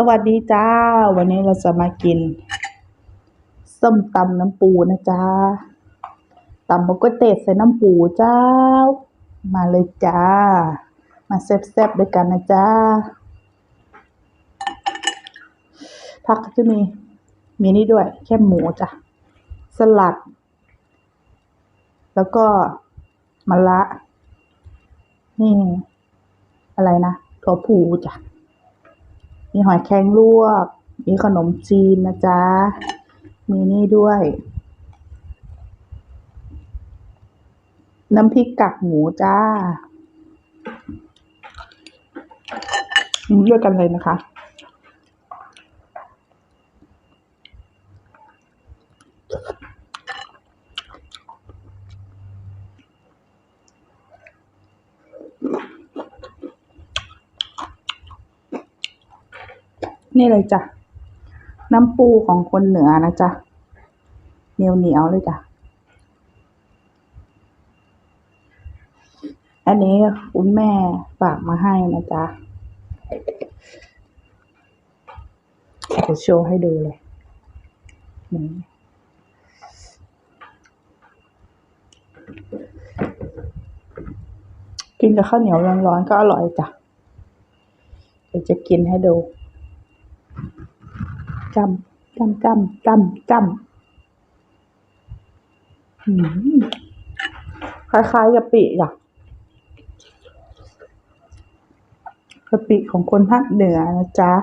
สวัสดีจ้า วันนี้เราจะมากิน ส้มตำน้ำปูนะจ้าตำบกเตดใส่น้ำปูเจ้า มาเลยจ้า มาแซ่บๆด้วยกันนะจ้าผักก็จะมีมีนี่ด้วย แค่หมูจ้ะสลัด แล้วก็มะระนี่อะไรนะถั่วผูจ้ะ มีหอยแครงลวก มีขนมจีนนะจ๊ะ มีนี่ด้วย น้ำพริกกักหมูจ้าอืมด้วยกันเลยนะคะ นี่เลยจ้ะ น้ำปูของคนเหนือนะจ๊ะ เหนียวเหนียวเลยจ้ะ อันนี้คุณแม่ฝากมาให้นะจ๊ะจะโชว์ให้ดูเลยนี่กินกับข้าวเหนียวร้อนๆก็อร่อยจ้ะ เดี๋ยวจะกินให้ดู จำจำจำจำจำคล้ายๆกะปิอะกะปิของคนภาคเหนือนะจ๊ะ ห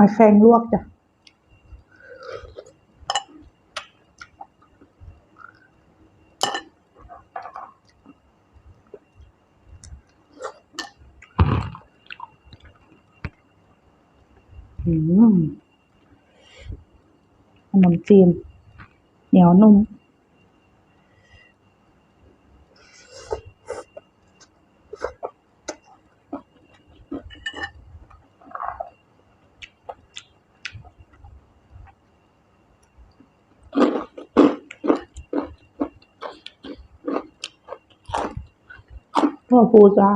อยแครงลวกจ้ะอืมขนมจีนเหนียวนุ่ม พ่อปูจ้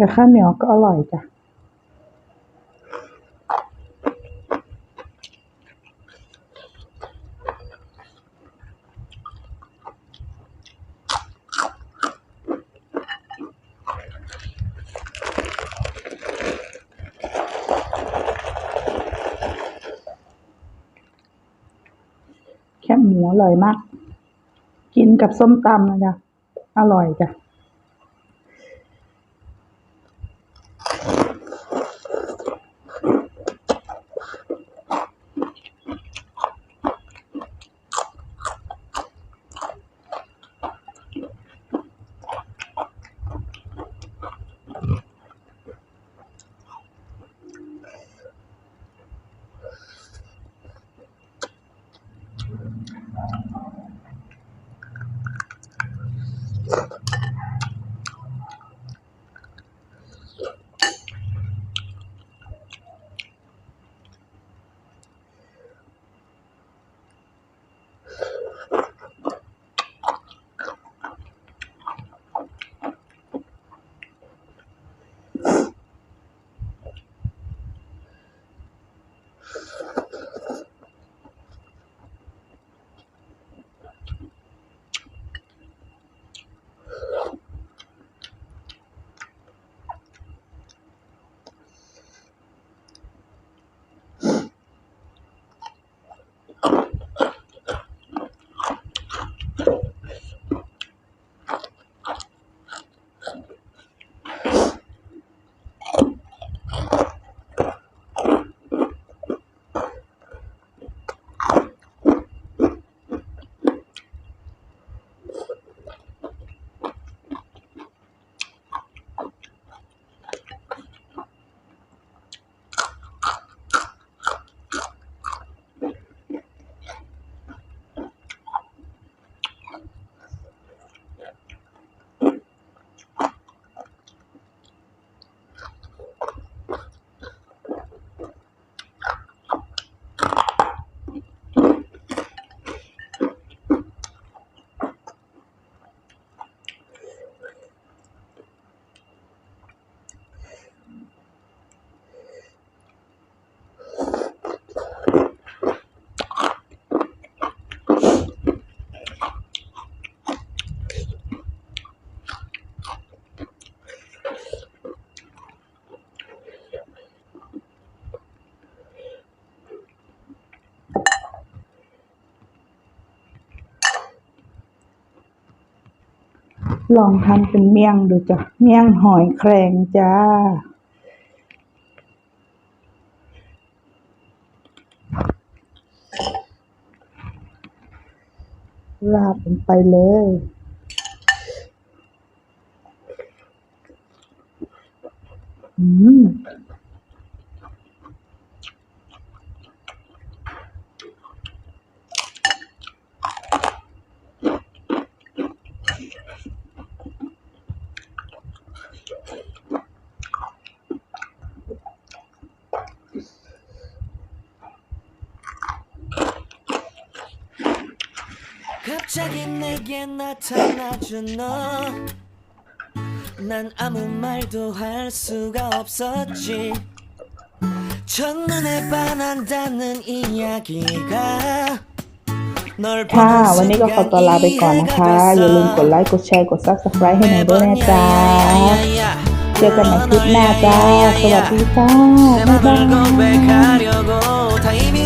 กับข้าวเหนียวก็อร่อยจ้ะแคบหมูอร่อยมาก กินกับส้มตำนะจ๊ะอร่อยจ้ะ ลองทำเป็นเมี่ยงดูจ้ะ เมี่ยงหอยแครงจ้า ราดลงไปเลย อืม 갑자기 내게 나타나준 너. 난 아무 말도 할 수가 없었지. 첫눈에 반한다는 이야기가 널 ค่ะ 보는 วันนี้ก็ขอตัวลาไปก่อนนะคะ อย่าลืมกดไลค์ กดแชร์ กด subscribe ให้หนูด้วยนะจ๊ะ เจอกันในคลิปหน้าจ้า สวัสดีจ้า บ๊ายบาย 고백하려고 다 이미